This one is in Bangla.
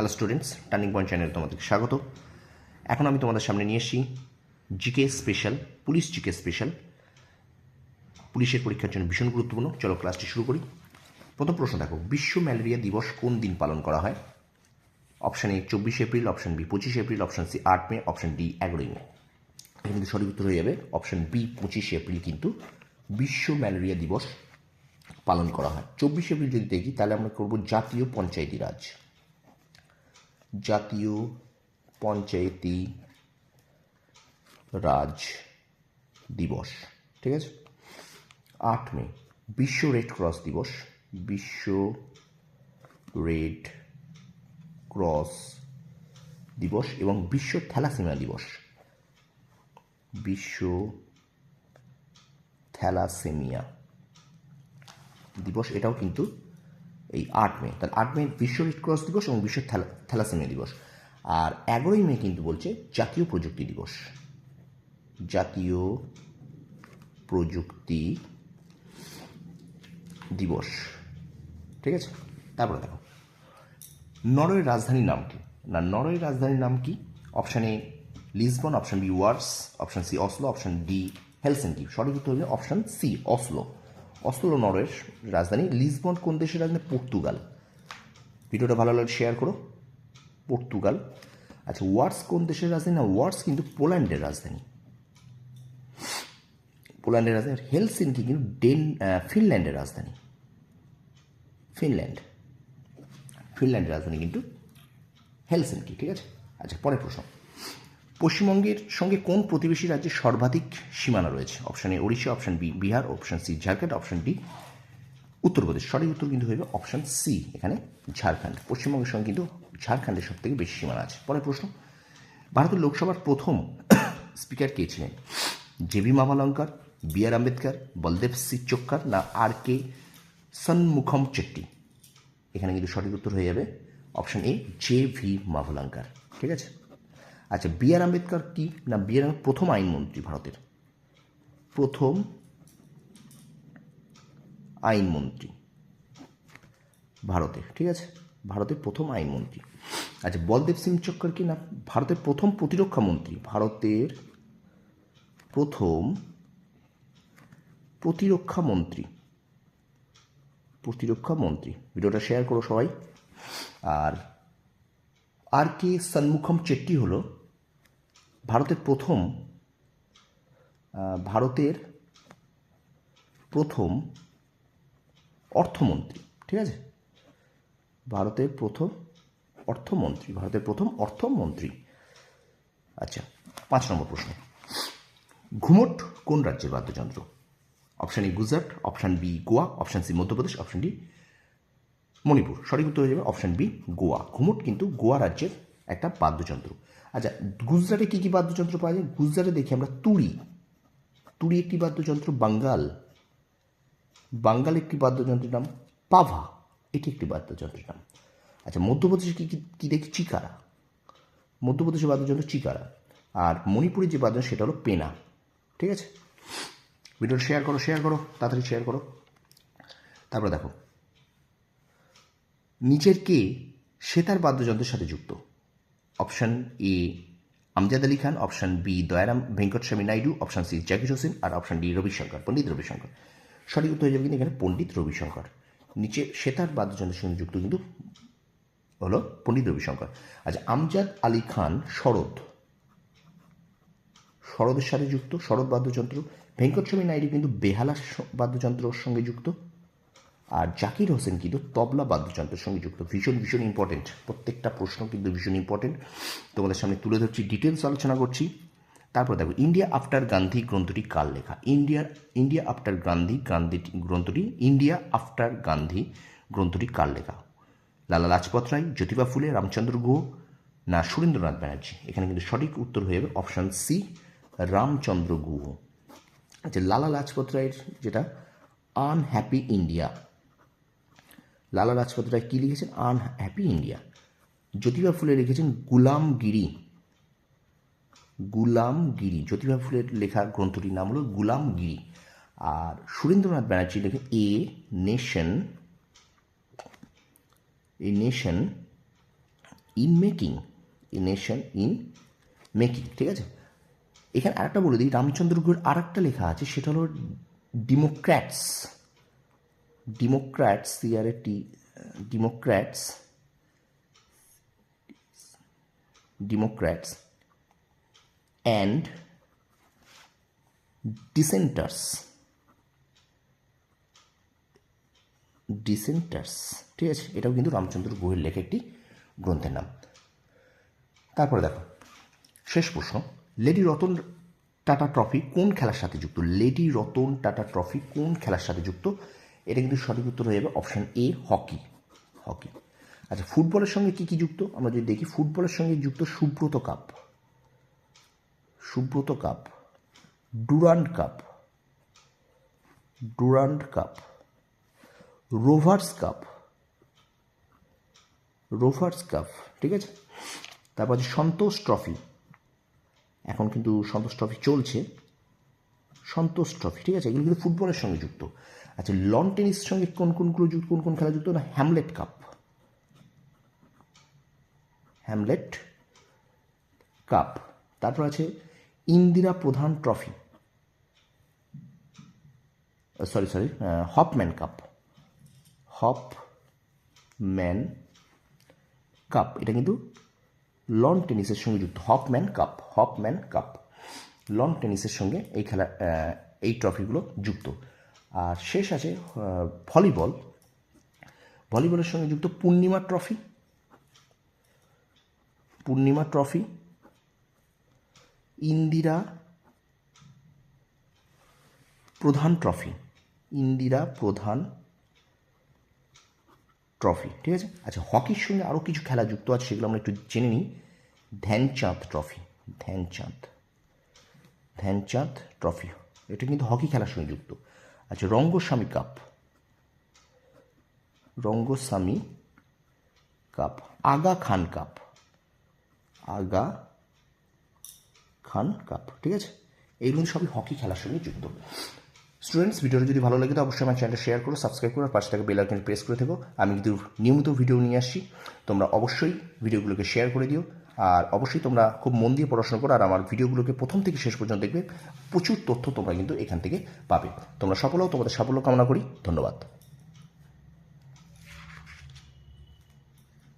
হ্যালো স্টুডেন্টস টার্নিং পয়েন্ট চ্যানেলে তোমাদেরকে স্বাগত। এখন আমি তোমাদের সামনে নিয়ে এসেছি GK special police GK special পুলিশের পরীক্ষার জন্য ভীষণ গুরুত্বপূর্ণ। চলো ক্লাসটি শুরু করি। প্রথম প্রশ্ন দেখো, বিশ্ব ম্যালেরিয়া দিবস কোন দিন পালন করা হয়? অপশান এ চব্বিশে এপ্রিল অপশান বি পঁচিশে এপ্রিল অপশান সি আট মে অপশান ডি এগারোই মে। এখানে কিন্তু সঠিক উত্তর হয়ে যাবে। অপশান বি পঁচিশে এপ্রিল কিন্তু বিশ্ব ম্যালেরিয়া দিবস পালন করা হয়। চব্বিশে এপ্রিল যদি দেখি, তাহলে আমরা করব জাতীয় পঞ্চায়েতি রাজ। জাতীয় পঞ্চায়েতি রাজ দিবস, ঠিক আছে? আট মে, বিশ্ব রেড ক্রস দিবস, বিশ্ব রেড ক্রস দিবস এবং বিশ্ব থ্যালাসেমিয়া দিবস। বিশ্ব থ্যালাসেমিয়া দিবস, এটাও কিন্তু এই আট মে। তাহলে আট মে বিশ্ব ক্রস দিবস এবং বিশ্ব থ্যালা- থ্যালাসেমিয়া দিবস। আর এগারোই মে কিন্তু বলছে জাতীয় প্রযুক্তি দিবস। জাতীয় প্রযুক্তি দিবস। ঠিক আছে? তারপরে দেখো। নরওয়ের রাজধানীর নাম কি? না, নরওয়ের রাজধানীর নাম কি? Option A Lisbon option B Warsaw option C Oslo option D Helsinki সঠিক উত্তর হবে অপশান সি অসলো অসলো নরওয়ের রাজধানী লিসবন, কোন দেশের রাজধানী? পর্তুগাল। ভিডিওটা ভালো লাগলে শেয়ার করো। পর্তুগাল। আচ্ছা ওয়ার্স কোন দেশের রাজধানী? না, ওয়ার্স কিন্তু পোল্যান্ডের রাজধানী। পোল্যান্ডের রাজধানী হেলসিনকি কিন্তু ডেন ফিনল্যান্ডের রাজধানী। ফিনল্যান্ড। ফিনল্যান্ডের রাজধানী কিন্তু হেলসিনকি ঠিক আছে? আচ্ছা পরের প্রশ্ন। পশ্চিমবঙ্গের সঙ্গে কোন প্রতিবেশী রাজ্যের সর্বাধিক সীমানা রয়েছে? Option A Odisha option B Bihar option C Jharkhand option D Uttar Pradesh. সঠিক উত্তর কিন্তু হয়ে যাবে অপশান সি এখানে ঝাড়খণ্ড পশ্চিমবঙ্গের সঙ্গে কিন্তু ঝাড়খণ্ডের সব থেকে বেশি সীমানা আছে। পরের প্রশ্ন, ভারতের লোকসভার প্রথম স্পিকার কে ছিলেন? J B Mavalankar B R Ambedkar, Baldev C চোক্কার না আর কে সন্মুখম চেট্টি? এখানে কিন্তু সঠিক উত্তর হয়ে যাবে option A J V Mavalankar ঠিক আছে? আচ্ছা বি আর আম্বেদকর কি? না, বি আর প্রথম আইনমন্ত্রী ভারতের। প্রথম আইনমন্ত্রী ভারতের, ঠিক আছে? ভারতের প্রথম আইনমন্ত্রী। আচ্ছা বলদেব সিং চক্কর কি? না, ভারতের প্রথম প্রতিরক্ষা মন্ত্রী, ভারতের প্রথম প্রতিরক্ষা মন্ত্রী। প্রতিরক্ষা মন্ত্রী। ভিডিওটা শেয়ার করো সবাই। আর আর কে সন্মুখম চেট্টি হলো ভারতের প্রথম ভারতের প্রথম অর্থমন্ত্রী, ঠিক আছে? ভারতের প্রথম অর্থমন্ত্রী, ভারতের প্রথম অর্থমন্ত্রী। আচ্ছা পাঁচ নম্বর প্রশ্ন। ঘুমট কোন রাজ্যের বাদ্যযন্ত্র? Option A Gujarat, option B Goa, option C Madhya Pradesh, option D Manipur. সঠিক উত্তর হয়ে যাবে অপশান বি গোয়া। ঘুমট কিন্তু গোয়া রাজ্যের একটা বাদ্যযন্ত্র। আচ্ছা গুজরাটে কী কী বাদ্যযন্ত্র পাওয়া যায়? গুজরাটে দেখি আমরা তুড়ি। তুড়ি একটি বাদ্যযন্ত্র, বাঙ্গাল। বাঙ্গাল একটি বাদ্যযন্ত্রের নাম পাভা। এটি একটি বাদ্যযন্ত্রের নাম। আচ্ছা মধ্যপ্রদেশে কী কী- দেখি? চিকারা। মধ্যপ্রদেশের বাদ্যযন্ত্র চিকারা। আর মণিপুরের যে বাদ্যযন্ত্র, সেটা হলো পেনা। ঠিক আছে? ভিডিওটা শেয়ার করো শেয়ার করো, তাড়াতাড়ি শেয়ার করো। তারপরে দেখো। নিচের কে, সে তার বাদ্যযন্ত্রের সাথে যুক্ত। Option A Amjad Ali Khan, option B Dayaram Venkataswamy Naidu, option C Zakir Hussain আর অপশন ডি রবিশঙ্কর, পণ্ডিত রবিশঙ্কর। সঠিক উত্তর যাবে কিন্তু এখানে পণ্ডিত রবিশঙ্কর। নিচে সেতার বাদ্যযন্ত্রের সঙ্গে যুক্ত কিন্তু হলো পণ্ডিত রবিশঙ্কর। আচ্ছা আমজাদ আলী খান শরৎ। শরদের সাথে যুক্ত, শরৎ বাদ্যযন্ত্র। ভেঙ্কটস্বামী নাইডু কিন্তু বেহালা বাদ্যযন্ত্রের সঙ্গে যুক্ত। আর জাকির হোসেন কিন্তু তবলা বাদ্যযন্ত্রের সঙ্গে যুক্ত। ভীষণ ভীষণ ইম্পর্টেন্ট প্রত্যেকটা প্রশ্ন কিন্তু ভীষণ ইম্পর্টেন্ট তোমাদের সামনে তুলে ধরছি ডিটেলস আলোচনা করছি। তারপর দেখো ইন্ডিয়া আফটার গান্ধী গ্রন্থটি কার লেখা? ইন্ডিয়ার ইন্ডিয়া আফটার গান্ধী গান্ধী গ্রন্থটি ইন্ডিয়া আফটার গান্ধী গ্রন্থটি কার লেখা? লালা লাজপত রায়, জ্যোতিবা ফুলে, রামচন্দ্র গুহ না সুরেন্দ্রনাথ ব্যানার্জি? এখানে কিন্তু সঠিক উত্তর হয়ে যাবে অপশান সি রামচন্দ্র গুহ। আচ্ছা লালা লাজপত রায়ের যেটা আনহ্যাপি ইন্ডিয়া লালা লাজপত রায় কী লিখেছেন? Unhappy India. জ্যোতিবা ফুলে লিখেছেন গুলামগিরি। গুলামগিরি। জ্যোতিবা ফুলের লেখা গ্রন্থটির নাম হলো গুলামগিরি। আর সুরেন্দ্রনাথ ব্যানার্জি লেখে a nation a nation in making, a nation in making, ঠিক আছে? এখানে আরেকটা বলে দিই, রামচন্দ্র গুহের আরেকটা লেখা আছে, সেটা হলো Democrats. Democrats CRA T Democrats Democrats and dissenters dissenters ঠিক আছে? এটাও কিন্তু রামচন্দ্র গুহের লেখা একটি গ্রন্থের নাম। তারপরে দেখো, শেষ প্রশ্ন। লেডি রতন টাটা ট্রফি কোন খেলার সাথে যুক্ত? লেডি রতন টাটা ট্রফি কোন খেলার সাথে যুক্ত? এটা কিন্তু সঠিক উত্তর হয়ে যাবে অপশান এ হকি হকি আচ্ছা ফুটবলের সঙ্গে কি কি যুক্ত? আমরা যদি দেখি ফুটবলের সঙ্গে যুক্ত Subroto cup. Subroto cup. Durand cup. Durand cup. Rovers cup. Rovers cup, ঠিক আছে? তারপর আছে সন্তোষ ট্রফি। এখন কিন্তু সন্তোষ ট্রফি চলছে। সন্তোষ ট্রফি, ঠিক আছে? এগুলো কিন্তু ফুটবলের সঙ্গে যুক্ত। আচ্ছা লন টেনিসের সঙ্গে কোন কোনগুলো কোন কোন খেলা যুক্ত না? হ্যামলেট কাপ হ্যামলেট কাপ তারপর আছে Indira Pradhan trophy sorry sorry Hopman cup Hopman cup এটা কিন্তু লন টেনিসের সঙ্গে যুক্ত। Hopman cup Hopman cup lawn টেনিসের সঙ্গে এই খেলা এই ট্রফিগুলো যুক্ত। আর শেষ আছে ভলিবল। ভলিবলের সঙ্গে যুক্ত Purnima trophy. Purnima trophy, Indira Pradhan trophy, Indira প্রধান ট্রফি, ঠিক আছে? আচ্ছা হকির সঙ্গে আরও কিছু খেলা যুক্ত আছে, সেগুলো আমরা একটু জেনে নিই। Dhyanchand trophy, Dhyanchand Dhyanchand trophy. এটা কিন্তু হকি খেলার সঙ্গে যুক্ত। আচ্ছা Rangaswamy cup. Rangaswamy cup. Aga Khan cup. Aga Khan cup, ঠিক আছে? এইগুলো সবই হকি খেলার সঙ্গে যুক্ত। স্টুডেন্টস ভিডিওটা যদি ভালো লাগে তো অবশ্যই আমার চ্যানেলটা শেয়ার করো সাবস্ক্রাইব করো, আর পাশে থাকা বেল প্রেস করে থেকো। আমি কিন্তু নিয়মিত ভিডিও নিয়ে আসছি। তোমরা অবশ্যই ভিডিওগুলোকে শেয়ার করে দিও। আর অবশ্যই তোমরা খুব মন দিয়ে পড়াশোনা করো আর আমার ভিডিওগুলোকে প্রথম থেকে শেষ পর্যন্ত দেখবে। প্রচুর তথ্য তোমরা কিন্তু এখান থেকে পাবে। তোমরা সফলও তোমাদের সাফল্য কামনা করি। ধন্যবাদ।